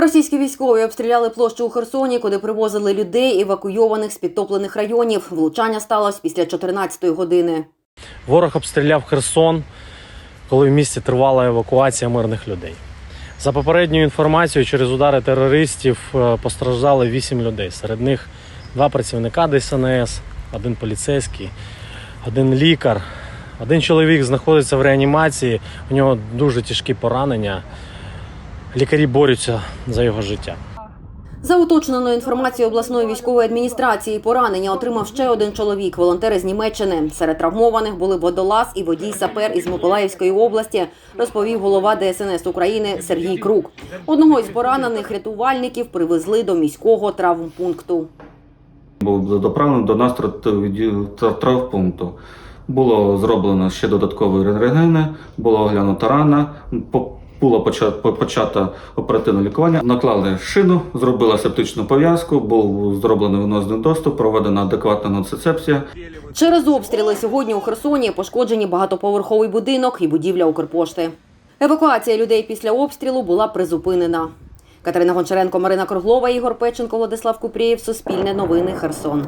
Російські військові обстріляли площу у Херсоні, куди привозили людей, евакуйованих з підтоплених районів. Влучання сталося після 14-ї години. Ворог обстріляв Херсон, коли в місті тривала евакуація мирних людей. За попередньою інформацією, через удари терористів е, постраждали 8 людей. Серед них два працівника ДСНС, один поліцейський, один лікар. Один чоловік знаходиться в реанімації, у нього дуже тяжкі поранення. Лікарі борються за його життя. За уточненою інформацією обласної військової адміністрації, поранення отримав ще один чоловік, волонтер з Німеччини. Серед травмованих були водолаз і водій сапер із Миколаївської області, розповів голова ДСНС України Сергій Крук. Одного із поранених рятувальників привезли до міського травмпункту. Був доправлений до нас тр- травмпункту. Було зроблено ще додаткові рентгени, було оглянуто рана, по- було поча- по- оперативне лікування. Наклали шину, зробили септичну пов'язку, був зроблений венозний доступ, проведена адекватна ноцицепсія. Через обстріли сьогодні у Херсоні пошкоджені багатоповерховий будинок і будівля Укрпошти. Евакуація людей після обстрілу була призупинена. Катерина Гончаренко, Марина Круглова, Ігор Печенко, Владислав Купрієв. Суспільне новини. Херсон.